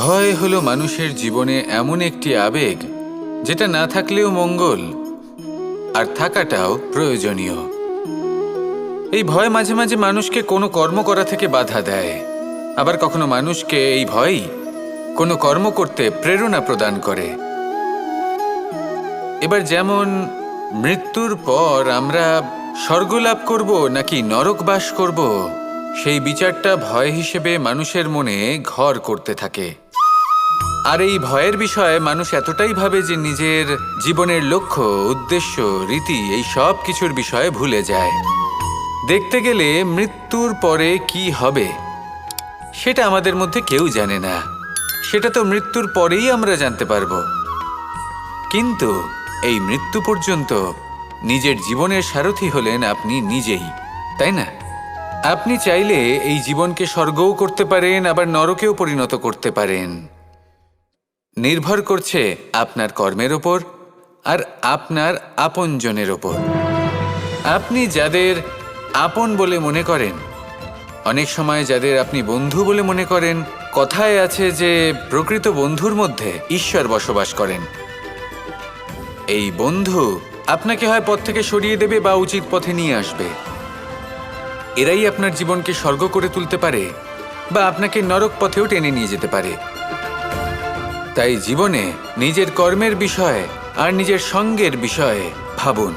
ভয় হলো মানুষের জীবনে এমন একটি আবেগ, যেটা না থাকলেও মঙ্গল, আর থাকাটাও প্রয়োজনীয়। এই ভয় মাঝে মাঝে মানুষকে কোনো কর্ম করা থেকে বাধা দেয়। আবার কখনো মানুষকে এই ভয়ই কোনো কর্ম করতে প্রেরণা প্রদান করে। এবার যেমন মৃত্যুর পর আমরা স্বর্গলাভ করব নাকি নরক বাস করব, সেই বিচারটা ভয় হিসেবে মানুষের মনে ঘর করতে থাকে। আর এই ভয়ের বিষয়ে মানুষ এতটাই ভাবে যে নিজের জীবনের লক্ষ্য, উদ্দেশ্য, রীতি, এই সব কিছুর বিষয়ে ভুলে যায়। দেখতে গেলে মৃত্যুর পরে কি হবে, সেটা আমাদের মধ্যে কেউ জানে না। সেটা তো মৃত্যুর পরেই আমরা জানতে পারব। কিন্তু এই মৃত্যু পর্যন্ত নিজের জীবনের সারথি হলেন আপনি নিজেই, তাই না? আপনি চাইলে এই জীবনকে স্বর্গও করতে পারেন, আবার নরকেও পরিণত করতে পারেন। নির্ভর করছে আপনার কর্মের ওপর আর আপনার আপনজনের ওপর আপনি যাদের আপন বলে মনে করেন, অনেক সময় যাদের আপনি বন্ধু বলে মনে করেন, কথায় আছে যে প্রকৃত বন্ধুর মধ্যে ঈশ্বর বসবাস করেন। এই বন্ধু আপনাকে হয় পথ থেকে সরিয়ে দেবে বা উচিত পথে নিয়ে আসবে। এরাই আপনার জীবনকে স্বর্গ করে তুলতে পারে বা আপনাকে নরক পথেও টেনে নিয়ে যেতে পারে। তাই জীবনে নিজের কর্মের বিষয়ে আর নিজের সঙ্গের বিষয়ে ভাবুন।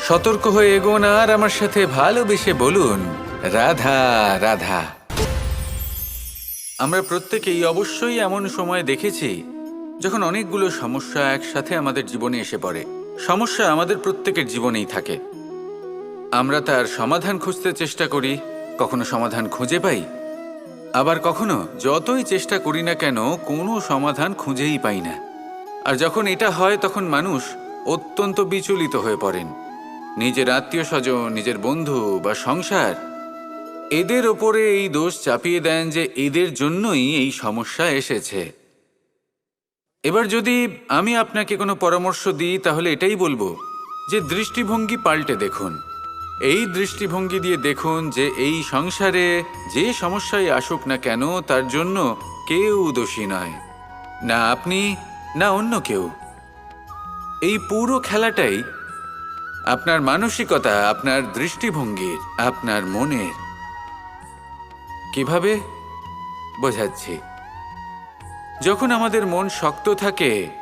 সতর্ক হয়ে এগোন আর আমার সাথে ভালোবেসে বলুন, রাধা রাধা। আমরা প্রত্যেকেই অবশ্যই এমন সময় দেখেছি যখন অনেকগুলো সমস্যা একসাথে আমাদের জীবনে এসে পড়ে। সমস্যা আমাদের প্রত্যেকের জীবনেই থাকে। আমরা তার সমাধান খুঁজতে চেষ্টা করি, কখনো সমাধান খুঁজে পাই আবার কখনো যতই চেষ্টা করি না কেন, কোনো সমাধান খুঁজেই পাই না। আর যখন এটা হয়, তখন মানুষ অত্যন্ত বিচলিত হয়ে পড়েন। নিজের আত্মীয় স্বজন নিজের বন্ধু বা সংসার, এদের ওপরে এই দোষ চাপিয়ে দেন যে এদের জন্যই এই সমস্যা এসেছে। এবার যদি আমি আপনাকে কোনো পরামর্শ দিই, তাহলে এটাই বলব যে দৃষ্টিভঙ্গি পাল্টে দেখুন। এই দৃষ্টিভঙ্গি দিয়ে দেখুন যে এই সংসারে যে সমস্যায় আসুক না কেন, তার জন্য কেউ দোষী নয়। না আপনি, না অন্য কেউ। এই পুরো খেলাটাই আপনার মানসিকতা, আপনার দৃষ্টিভঙ্গির আপনার মনের। কীভাবে? বোঝাচ্ছি। যখন আমাদের মন শক্ত থাকে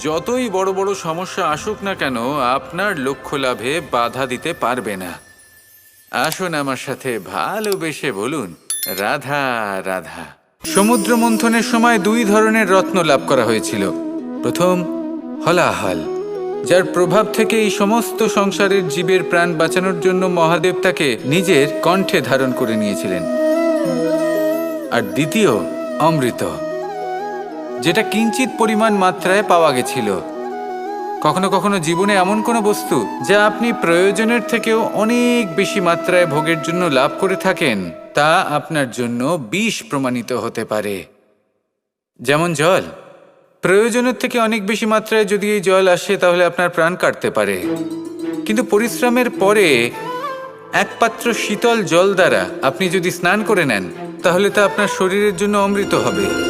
যতই বড় বড় সমস্যা আসুক না কেন, আপনার লক্ষ্য লাভে বাধা দিতে পারবে না। আসুন আমার সাথে ভালোবেসে বলুন, রাধা রাধা। সমুদ্র মন্থনের সময় দুই ধরনের রত্ন লাভ করা হয়েছিল। প্রথম, হলাহল, যার প্রভাব থেকে এই সমস্ত সংসারের জীবের প্রাণ বাঁচানোর জন্য মহাদেব তাকে নিজের কণ্ঠে ধারণ করে নিয়েছিলেন। আর দ্বিতীয়, অমৃত। যেটা কিঞ্চিত পরিমাণ মাত্রায় পাওয়া গেছিল। কখনো কখনো জীবনে এমন কোনো বস্তু যা আপনি প্রয়োজনের থেকেও অনেক বেশি মাত্রায় ভোগের জন্য লাভ করে থাকেন, তা আপনার জন্য বিষ প্রমাণিত হতে পারে। যেমন জল। প্রয়োজনের থেকে অনেক বেশি মাত্রায় যদি এই জল আসে, তাহলে আপনার প্রাণ কাটতে পারে। কিন্তু পরিশ্রমের পরে এক পাত্র শীতল জল দ্বারা আপনি যদি স্নান করে নেন, তাহলে তা আপনার শরীরের জন্য অমৃত হবে।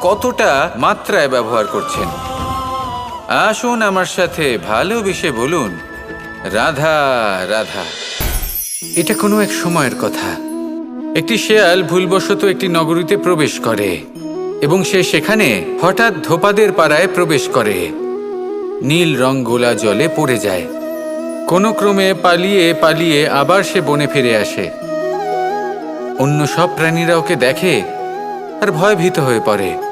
কতটা মাত্রায় ব্যবহার করছেন? আসুন আমার সাথে ভালোবেসে বলুন। রাধা রাধা। এটা কোনো এক সময়ের কথা। একটি শেয়াল ভুলবশত একটি নগরীতে প্রবেশ করে এবং সে সেখানে হঠাৎ ধোপাদের পাড়ায় প্রবেশ করে। নীল রং গোলা জলে পড়ে যায়। কোনো ক্রমে পালিয়ে পালিয়ে আবার সে বনে ফিরে আসে। অন্য সব প্রাণীরা ওকে দেখে আর ভয়ভীত হয়ে পড়ে।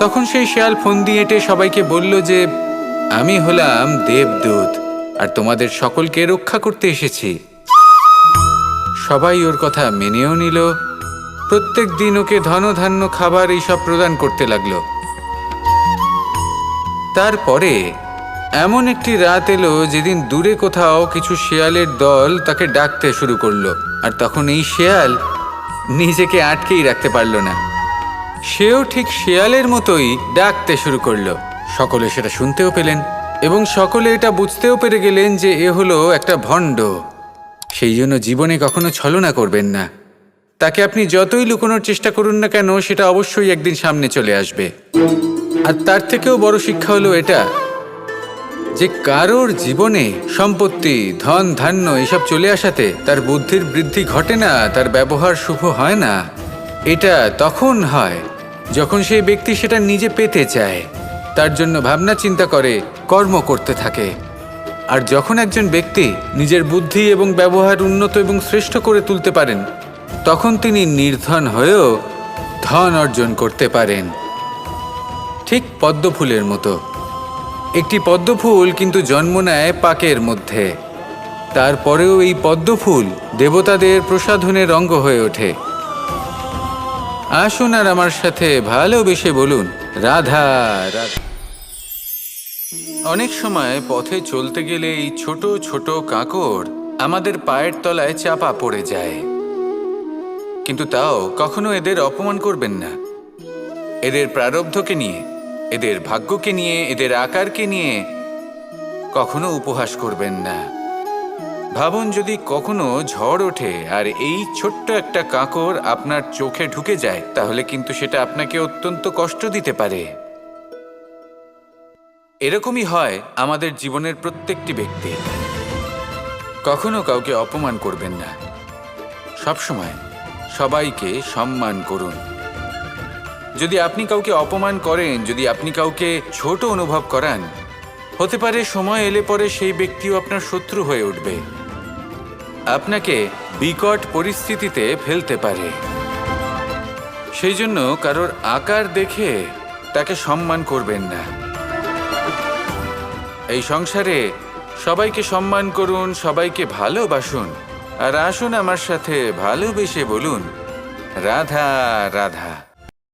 তখন সেই শেয়াল ফোন দিয়ে এঁটে সবাইকে বলল যে, আমি হলাম দেবদূত, আর তোমাদের সকলকে রক্ষা করতে এসেছি। সবাই ওর কথা মেনেও নিল। প্রত্যেক দিন ওকে ধনধান্য খাবার এইসব প্রদান করতে লাগল। তারপরে এমন একটি রাত এলো যেদিন দূরে কোথাও কিছু শেয়ালের দল তাকে ডাকতে শুরু করল, আর তখন এই শেয়াল নিজেকে আটকেই রাখতে পারল না। সেও ঠিক শেয়ালের মতোই ডাকতে শুরু করল। সকলে সেটা শুনতেও পেলেন এবং সকলে এটা বুঝতেও পেরে গেলেন যে এ হলো একটা ভণ্ড। সেই জন্য জীবনে কখনো ছলনা করবেন না। তাকে আপনি যতই লুকোনোর চেষ্টা করুন না কেন, সেটা অবশ্যই একদিন সামনে চলে আসবে। আর তার থেকেও বড় শিক্ষা হলো এটা যে কারোর জীবনে সম্পত্তি, ধন, ধান্য এসব চলে আসাতে তার বুদ্ধির বৃদ্ধি ঘটে না, তার ব্যবহার শুভ হয় না। এটা তখন হয়, যখন সেই ব্যক্তি সেটা নিজে পেতে চায়। তার জন্য ভাবনা চিন্তা করে, কর্ম করতে থাকে। আর যখন একজন ব্যক্তি নিজের বুদ্ধি এবং ব্যবহার উন্নত এবং শ্রেষ্ঠ করে তুলতে পারেন, তখন তিনি নির্ধন হয়েও ধন অর্জন করতে পারেন। ঠিক পদ্মফুলের মতো। একটি পদ্মফুল কিন্তু জন্ম নেয় পাকের মধ্যে। তারপরেও এই পদ্মফুল দেবতাদের প্রসাধনের অঙ্গ হয়ে ওঠে। আসুন আর আমার সাথে ভালোবেসে বলুন। রাধা রাধা। অনেক সময় পথে চলতে গেলে এই ছোট ছোট কাঁকড় আমাদের পায়ের তলায় চাপা পড়ে যায়। কিন্তু তাও কখনো এদের অপমান করবেন না। এদের প্রারব্ধকে নিয়ে, এদের ভাগ্যকে নিয়ে, এদের আকারকে নিয়ে কখনো উপহাস করবেন না। ভাবুন যদি কখনো ঝড় ওঠে আর এই ছোট্ট একটা কাকর আপনার চোখে ঢুকে যায়, তাহলে কিন্তু সেটা আপনাকে অত্যন্ত কষ্ট দিতে পারে। এরকমই হয় আমাদের জীবনের প্রত্যেকটি ব্যক্তি। কখনো কাউকে অপমান করবেন না। সবসময় সবাইকে সম্মান করুন। যদি আপনি কাউকে অপমান করেন, যদি আপনি কাউকে ছোট অনুভব করান, হতে পারে সময় এলে পরে সেই ব্যক্তিও আপনার শত্রু হয়ে উঠবে। আপনাকে বিকট পরিস্থিতিতে ফেলতে পারে। সেই জন্য কারোর আকার দেখে তাকে সম্মান করবেন না। এই সংসারে সবাইকে সম্মান করুন, সবাইকে ভালোবাসুন। আর আসুন আমার সাথে ভালোবেসে বলুন, রাধা রাধা।